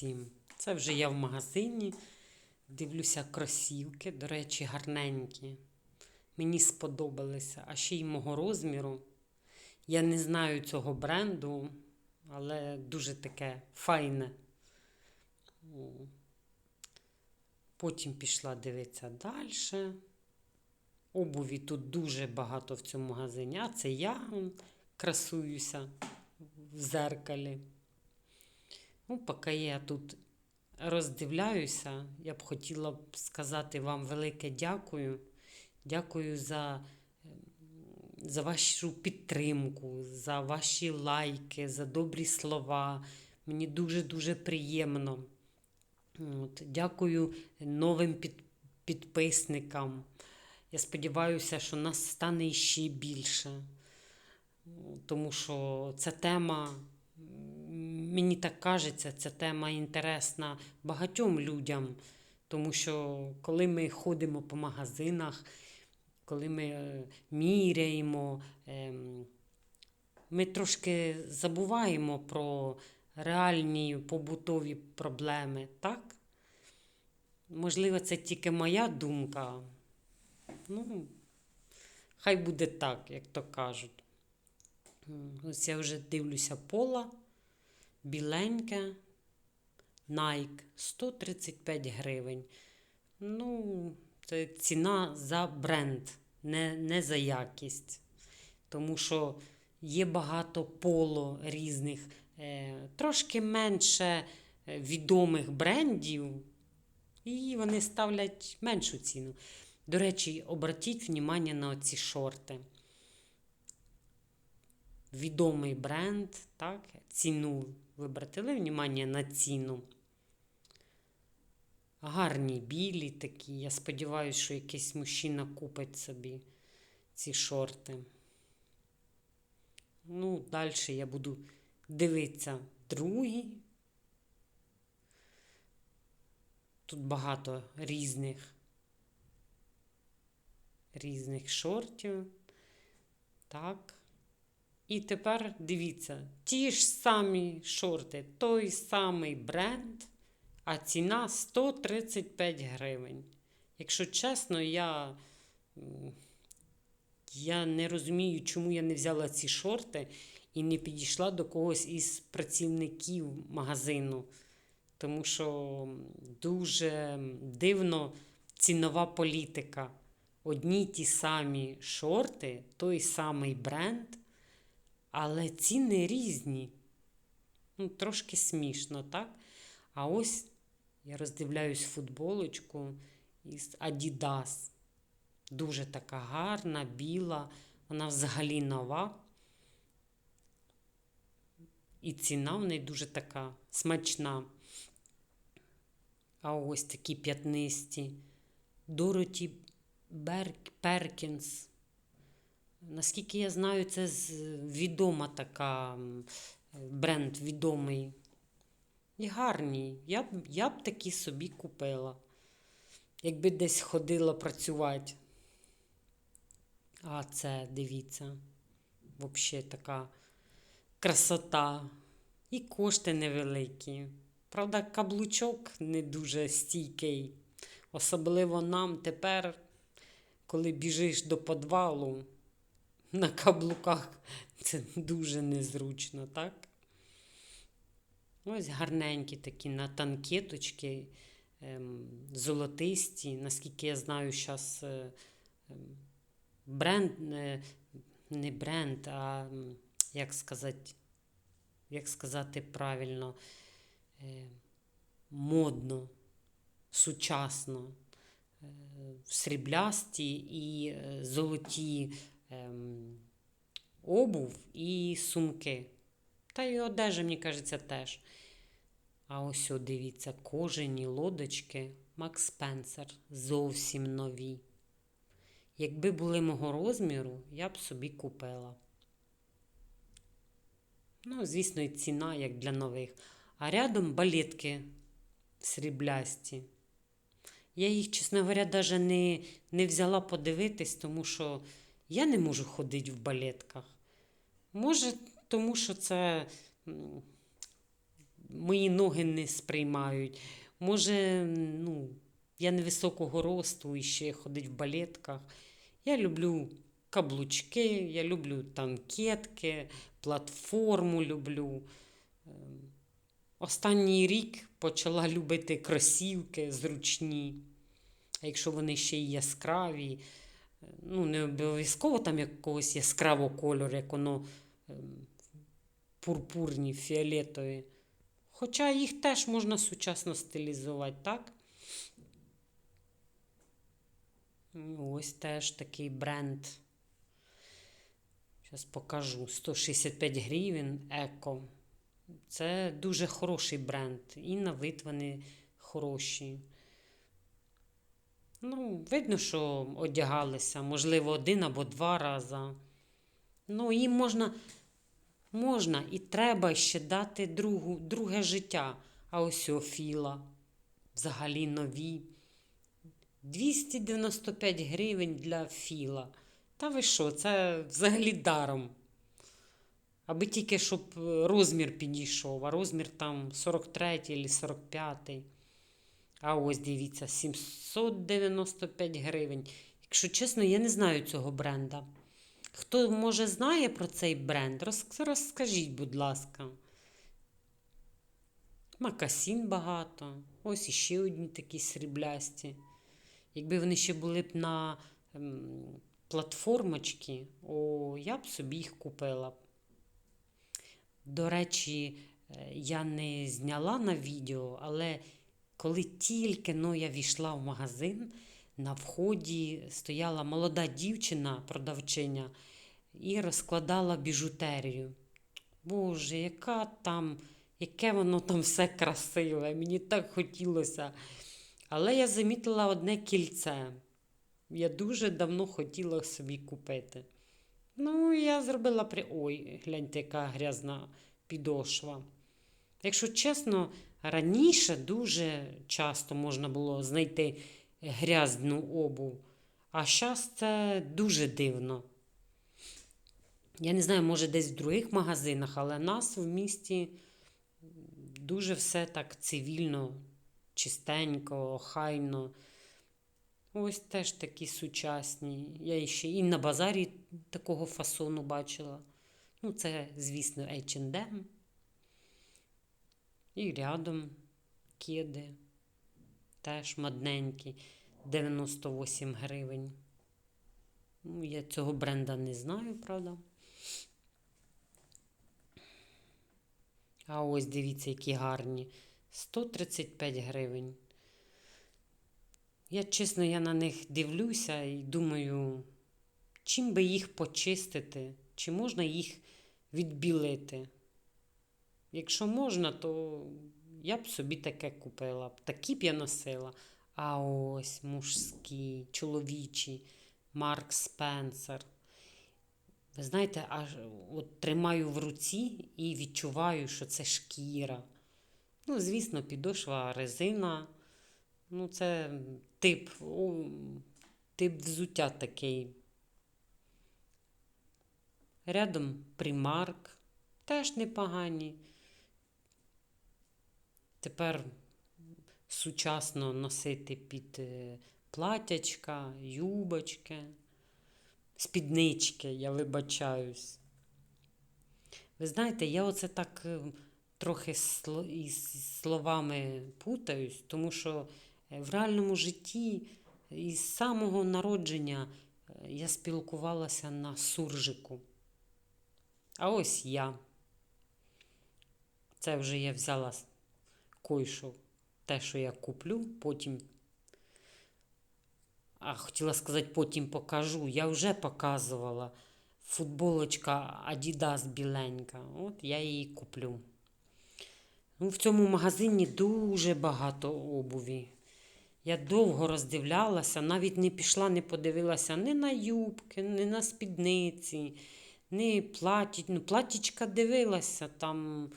Привіт! Це вже я в магазині. Дивлюся кросівки, до речі, гарненькі. Мені сподобалися, а ще й мого розміру. Я не знаю цього бренду, але дуже таке файне. Потім пішла дивитися далі. Обуві тут дуже багато в цьому магазині. А це я красуюся в зеркалі. Ну, поки я тут роздивляюся, я б хотіла б сказати вам велике дякую. Дякую за, ем, за вашу підтримку, за ваші лайки, за добрі слова. Мені дуже-дуже приємно. От, дякую новим під, підписникам. Я сподіваюся, що нас стане ще більше. Тому що ця тема, мені так кажеться, ця тема інтересна багатьом людям. Тому що коли ми ходимо по магазинах, коли ми е, міряємо, ем, ми трошки забуваємо про реальні побутові проблеми, так? Можливо, це тільки моя думка. Ну, хай буде так, як то кажуть. Ось я вже дивлюся пола, біленьке, Nike 135 гривень. Ну, це ціна за бренд, не, не за якість. Тому що є багато поло різних, е, трошки менше е, відомих брендів, і вони ставлять меншу ціну. До речі, обратіть внимание на ці шорти. Відомий бренд, так? Ціну ви обратили внимание на ціну. Гарні білі такі. Я сподіваюся, що якийсь мужчина купить собі ці шорти. Ну, далі я буду дивитися другі. Тут багато різних різних шортів. Так. І тепер дивіться, ті ж самі шорти, той самий бренд, а ціна 135 гривень. Якщо чесно, я, я не розумію, чому я не взяла ці шорти і не підійшла до когось із працівників магазину. Тому що дуже дивно цінова політика. Одні ті самі шорти, той самий бренд, але ціни різні. Ну, трошки смішно, так? А ось я роздивляюсь футболочку із Adidas. Дуже така гарна, біла, вона взагалі нова. І ціна в неї дуже така смачна. А ось такі п'ятнисті. Дороті Берк, Перкінс. Наскільки я знаю, це відома така бренд відомий. І гарні. Я б, я б такі собі купила. Якби десь ходила працювати. А це, дивіться, взагалі така красота. І кошти невеликі. Правда, каблучок не дуже стійкий. Особливо нам тепер, коли біжиш до підвалу на каблуках, це дуже незручно, так? Ось гарненькі такі на танкеточки, ем, золотисті. Наскільки я знаю, зараз е, ем, бренд, не бренд, а як сказати, як сказати правильно, е, модно, сучасно. Е, Сріблясті і золоті ем, обув і сумки. Та й одежа, мені кажеться, теж. А ось, дивіться, кожені лодочки Макс Спенсер зовсім нові. Якби були мого розміру, я б собі купила. Ну, звісно, і ціна, як для нових. А рядом балетки сріблясті. Я їх, чесно говоря, навіть не, не взяла подивитись, тому що я не можу ходити в балетках. Може, тому що це мої ноги не сприймають. Може, ну, я невисокого росту і ще ходить в балетках. Я люблю каблучки, я люблю танкетки, платформу люблю. Ем, Останній рік почала любити кросівки зручні. А якщо вони ще й яскраві, ну, не обов'язково там якогось яскравого кольору, як воно ем, пурпурні, фіолетові. Хоча їх теж можна сучасно стилізувати, так? Ось теж такий бренд. Зараз покажу. 165 гривень еко. Це дуже хороший бренд. І на вид хороші. Ну, видно, що одягалися, можливо, один або два рази. Ну, їм можна, можна і треба ще дати другу, друге життя. А ось о філа. Взагалі нові. 295 гривень для філа. Та ви що, це взагалі даром. Аби тільки щоб розмір підійшов, а розмір там 43 або 45. А ось дивіться, 795 гривень. Якщо чесно, я не знаю цього бренда. Хто може знає про цей бренд, розкажіть, будь ласка. Макасін багато. Ось іще одні такі сріблясті. Якби вони ще були б на ем, платформочці, о, я б собі їх купила. До речі, е, я не зняла на відео, але коли тільки но я війшла в магазин, на вході стояла молода дівчина, продавчиня, і розкладала біжутерію. Боже, яка там, яке воно там все красиве, мені так хотілося. Але я замітила одне кільце. Я дуже давно хотіла собі купити. Ну, я зробила при. Ой, гляньте, яка грязна підошва. Якщо чесно, раніше дуже часто можна було знайти грязну обув, а зараз це дуже дивно. Я не знаю, може десь в других магазинах, але нас в місті дуже все так цивільно, чистенько, охайно. Ось теж такі сучасні. Я ще і на базарі такого фасону бачила. Ну, це, звісно, H&M. І рядом кеди. Теж модненькі. 98 гривень. Ну, я цього бренда не знаю, правда. А ось дивіться, які гарні. 135 гривень. Я чесно, я на них дивлюся і думаю, чим би їх почистити, чи можна їх відбілити. Якщо можна, то я б собі таке купила. Такі б я носила. А ось мужські, чоловічі, Марк Спенсер. Ви знаєте, аж от тримаю в руці і відчуваю, що це шкіра. Ну, звісно, підошва резина. Ну, це тип, о, тип взуття такий. Рядом примарк. Теж непогані. Тепер сучасно носити під е, платячка, юбочки, спіднички, я вибачаюсь. Ви знаєте, я оце так е, трохи із словами путаюсь, тому що е, в реальному житті із самого народження я спілкувалася на суржику. А ось я. Це вже я взяла койшу, те, що я куплю, потім. А хотіла сказати, потім покажу. Я вже показувала футболочка Adidas біленька. От я її куплю. Ну, в цьому магазині дуже багато обуві. Я довго роздивлялася, навіть не пішла, не подивилася ні на юбки, ні на спідниці, ні платі... ну, платічка дивилася там.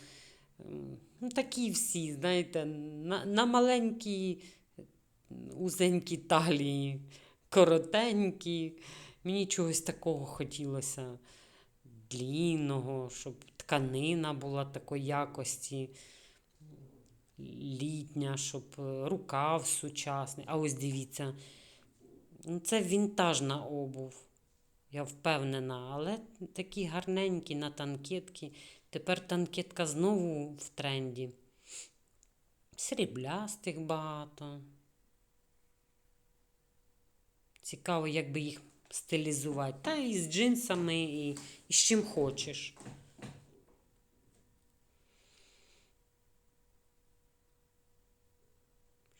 Ну, такі всі, знаєте, на, на маленькі узенькі талії, коротенькі. Мені чогось такого хотілося длінного, щоб тканина була такої якості. літня, щоб е, рукав сучасний. А ось дивіться, ну, це вінтажна обув. Я впевнена, але такі гарненькі на танкетки. Тепер танкетка знову в тренді. Сріблястих багато. Цікаво, як би їх стилізувати. Та і з джинсами, і, і з чим хочеш.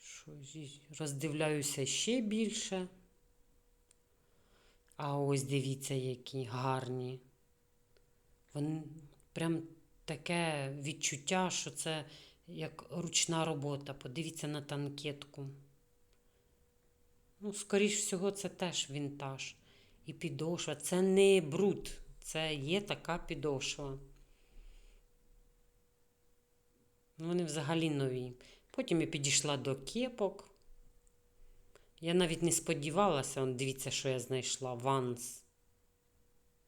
Що роздивляюся ще більше. А ось дивіться, які гарні. Вони прям таке відчуття, що це як ручна робота. Подивіться на танкетку. Ну, скоріш всього, це теж вінтаж. І підошва. Це не бруд, це є така підошва. Ну, Вони взагалі нові. Потім я підійшла до кепок. Я навіть не сподівалася, дивіться, що я знайшла. Ванс.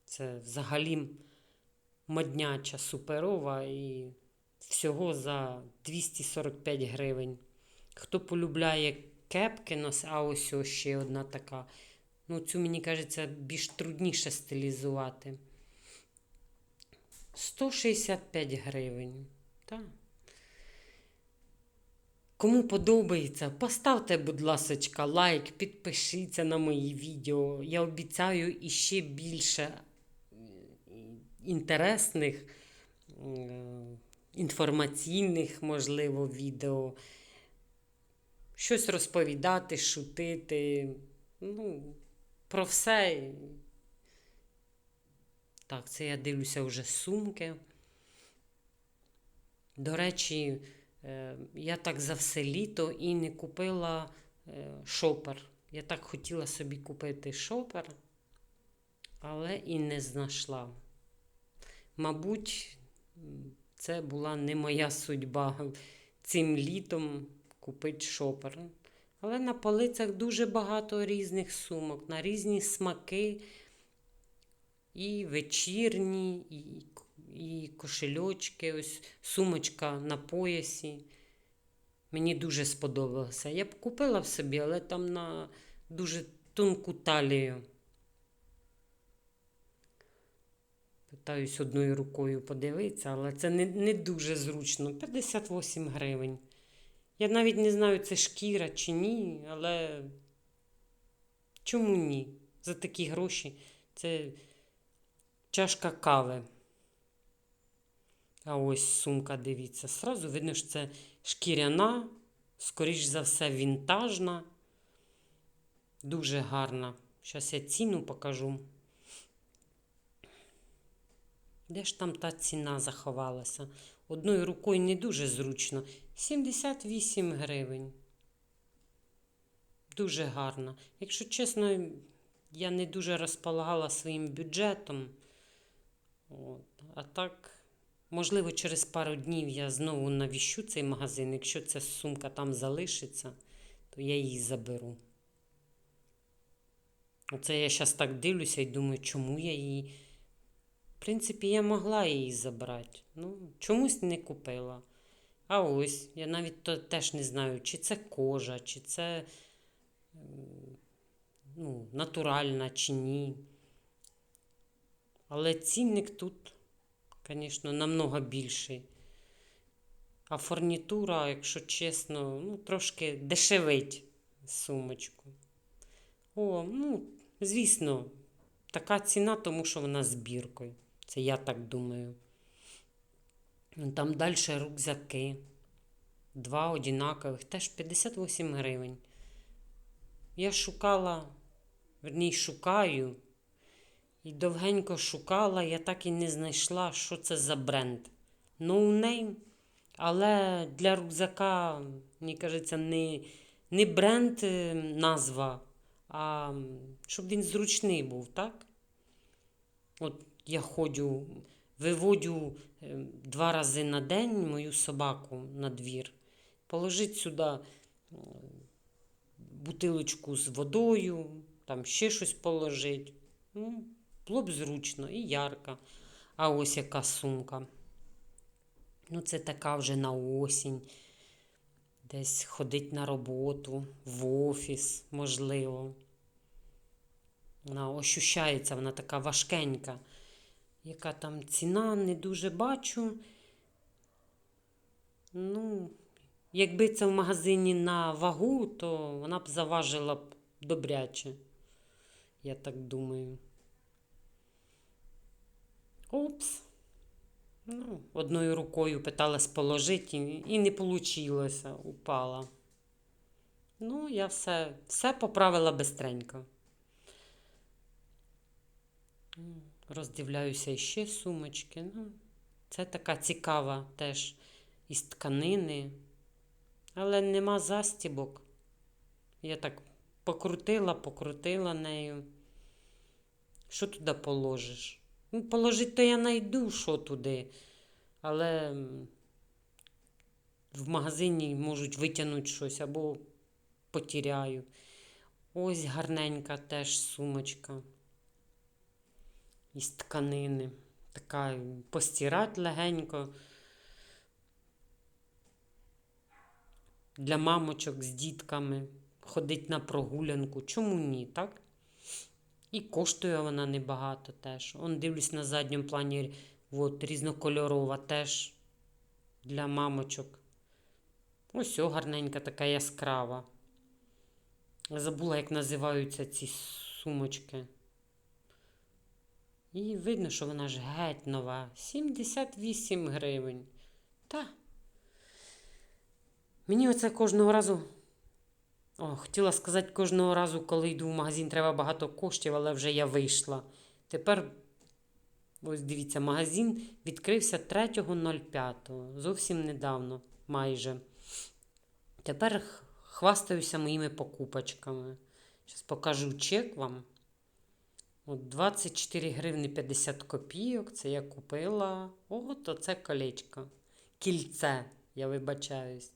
Це взагалі модняча, суперова і всього за 245 гривень. Хто полюбляє кепки, нос, а ось ось ще одна така. Ну, цю, мені кажеться, більш трудніше стилізувати. 165 гривень. Так. Кому подобається, поставте, будь ласка, лайк, підпишіться на мої відео. Я обіцяю іще більше інтересних, інформаційних, можливо, відео. Щось розповідати, шутити. Ну, про все. Так, це я дивлюся вже сумки. До речі, Е, я так за все літо і не купила е, шопер. Я так хотіла собі купити шопер, але і не знайшла. Мабуть, це була не моя судьба цим літом купити шопер. Але на полицях дуже багато різних сумок, на різні смаки, і вечірні, і і кошельочки, ось сумочка на поясі. Мені дуже сподобалося. Я б купила в собі, але там на дуже тонку талію. Питаюсь одною рукою подивитися, але це не не дуже зручно. 58 гривень. Я навіть не знаю, це шкіра чи ні, але чому ні? За такі гроші це чашка кави. А ось сумка, дивіться, сразу видно, що це шкіряна, скоріш за все, вінтажна. Дуже гарна. Зараз я ціну покажу. Де ж там та ціна заховалася? Одною рукою не дуже зручно. 78 гривень. Дуже гарна. Якщо чесно, я не дуже розполагала своїм бюджетом. От. А так. Можливо, через пару днів я знову навіщу цей магазин. Якщо ця сумка там залишиться, то я її заберу. Оце я зараз так дивлюся і думаю, чому я її. В принципі, я могла її забрати. Ну, чомусь не купила. А ось, я навіть то теж не знаю, чи це кожа, чи це ну, натуральна, чи ні. Але цінник тут звісно, намного більший. А фурнітура, якщо чесно, ну, трошки дешевить сумочку. О, ну, звісно, така ціна, тому що вона збіркою. Це я так думаю. Там далі рюкзаки. Два одинакових, теж 58 гривень. Я шукала, верніше шукаю і довгенько шукала, я так і не знайшла, що це за бренд. No name. Але для рюкзака, мені кажеться, не не бренд е, назва, а щоб він зручний був, так? От я ходжу, виводю е, два рази на день мою собаку на двір. Положить сюди бутилочку з водою, там ще щось положить. Ну, було б зручно і ярко. А ось яка сумка. Ну, це така вже на осінь. десь ходить на роботу, в офіс, можливо. Вона ощущається, вона така важкенька. Яка там ціна, не дуже бачу. Ну, якби це в магазині на вагу, то вона б заважила б добряче. Я так думаю. Опс. Ну, одною рукою питалась положити і, не вийшло, упала. Ну, я все, все поправила бистренько. Роздивляюся ще сумочки. Ну, це така цікава теж із тканини. Але нема застібок. Я так покрутила, покрутила нею. Що туди положиш? Ну, положити то я знайду, що туди. Але в магазині можуть витягнути щось або потіряю. Ось гарненька теж сумочка із тканини. Така постирати легенько. Для мамочок з дітками. Ходить на прогулянку. Чому ні, так? І коштує вона небагато теж. Он дивлюсь на задньому плані, от, різнокольорова теж для мамочок. Ось о, гарненька, така яскрава. Забула, як називаються ці сумочки. І видно, що вона ж геть нова. 78 гривень. Та. Мені оце кожного разу. О, хотіла сказати, кожного разу, коли йду в магазин, треба багато коштів, але вже я вийшла. Тепер, ось дивіться, магазин відкрився 3.05, зовсім недавно, майже. Тепер хвастаюся моїми покупочками. Зараз покажу чек вам. От 24 гривні 50 копійок. Це я купила. От оце колечко. Кільце, я вибачаюсь.